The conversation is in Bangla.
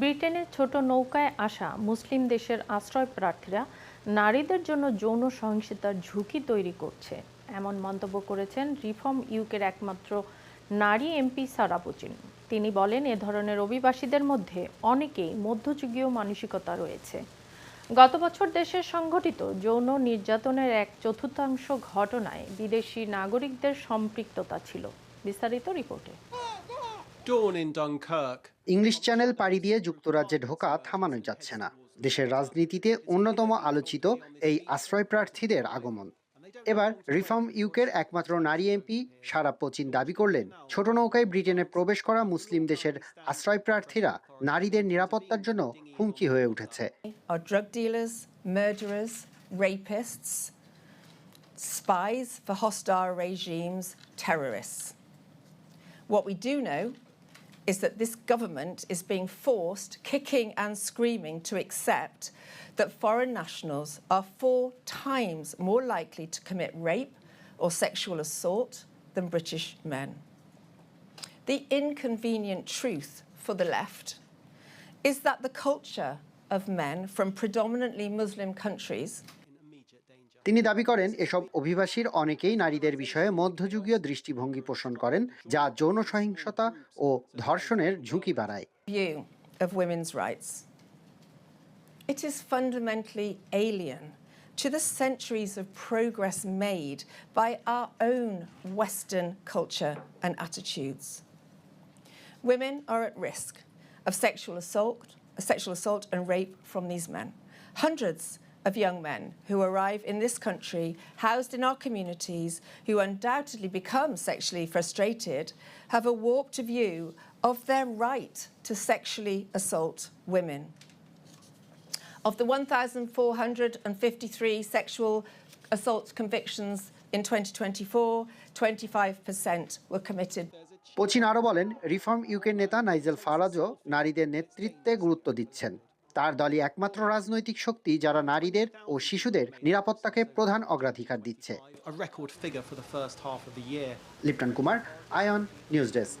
ব্রিটেনের ছোট নৌকায় আসা মুসলিম দেশের আশ্রয় প্রার্থীরা নারীদের জন্য যৌন সহিংসতার ঝুঁকি তৈরি করছে। এমন মন্তব্য করেছেন রিফর্ম ইউকের একমাত্র নারী এমপি সারা পুচিন তিনি বলেন, এ ধরনের অভিবাসীদের মধ্যে অনেকেই মধ্যযুগীয় মানসিকতা রয়েছে। গত বছর দেশে সংঘটিত যৌন নির্যাতনের এক চতুর্থাংশ ঘটনায় বিদেশি নাগরিকদের সম্পৃক্ততা ছিল। বিস্তারিত রিপোর্টে। Dawn in Dunkirk. English Channel পাড়ি দিয়ে যুক্তরাজ্যে ঢোকা থামানো যাচ্ছে না দেশের রাজনীতিতে অন্যতম আলোচিত এই আশ্রয় প্রার্থীদের আগমন এবার রিফর্ম ইউকের একমাত্র নারী এমপি সারা পচিন দাবি করলেন ছোট নৌকায় ব্রিটেনে প্রবেশ করা মুসলিম দেশের আশ্রয় প্রার্থীরা নারীদের নিরাপত্তার জন্য হুমকি হয়ে উঠেছে spies for hostile regimes, terrorists. What we do know is that this government is being forced, kicking and screaming, to accept that foreign nationals are four times more likely to commit rape or sexual assault than British men. The inconvenient truth for the left is that the culture of men from predominantly Muslim countries তিনি দাবি করেন এসব অভিবাসীর অনেকেই নারীদের বিষয়ে মধ্যযুগীয় দৃষ্টিভঙ্গি পোষণ করেন যা যৌন সহিংসতা ও ধর্ষণের ঝুঁকি বাড়ায় of women's rights. It is fundamentally alien to the centuries of progress made by our own Western culture and attitudes. Women are at risk of sexual assault, sexual assault and rape from these men. Hundreds of young men who arrive in this country, housed in our communities, who undoubtedly become sexually frustrated, have a warped view of their right to sexually assault women. Of the 1,453 sexual assault convictions in 2024, 25% were committed পচিন আরও বলেন রিফর্ম ইউকের নেতা নাইজেল ফারাজও নারীদের নেতৃত্বে গুরুত্ব দিচ্ছেন তার দলই একমাত্র রাজনৈতিক শক্তি যারা নারীদের ও শিশুদের নিরাপত্তাকে প্রধান অগ্রাধিকার দিচ্ছে। Lipton Kumar Ayon news desk.